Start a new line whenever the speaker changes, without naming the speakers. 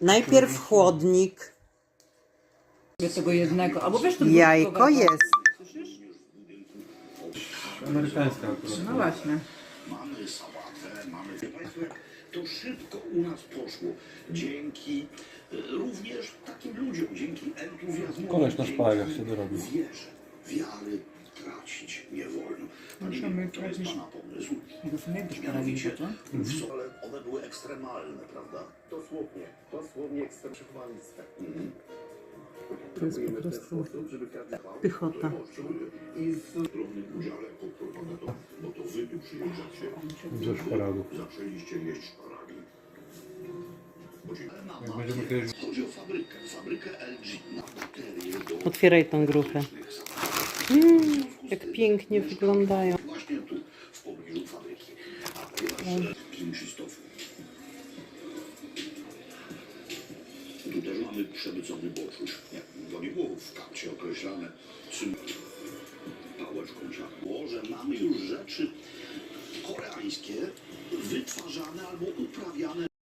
Najpierw chłodnik.
Do tego jednego. Albo wiesz, to
Jajko jest.
Słyszysz?
Amerykańska akurat.
No właśnie.
Mamy sałatę, mamy... Wie Państwo, jak to szybko u nas poszło. Dzięki e, również takim ludziom, dzięki entuzjazmowi.
Koleś na
dzięki
się dorobił.
Wierze,
Musimy
to jest
tracić-
Pana pomysł.
Też
Mianowicie, w so- ale one były ekstremalne, prawda?
Dosłownie, dosłownie przechowalnictwa.
To jest po prostu pychota.
I w ogromnym udziale podprowadza to, bo to wy tu przyjeżdżacie.
Ze szparagów.
Zaczęliście jeść szparagi. Chodzi o fabrykę, fabrykę LG na baterie do
Otwieraj tą grupę. Mm, jak pięknie wyglądają.
właśnie tu, w pobliżu fabryki. A ponieważ Krzysztof. Tu też mamy przemycony boczuś. Nie, to nie było w karcie określane, czym pałeczką że mamy już rzeczy koreańskie wytwarzane albo uprawiane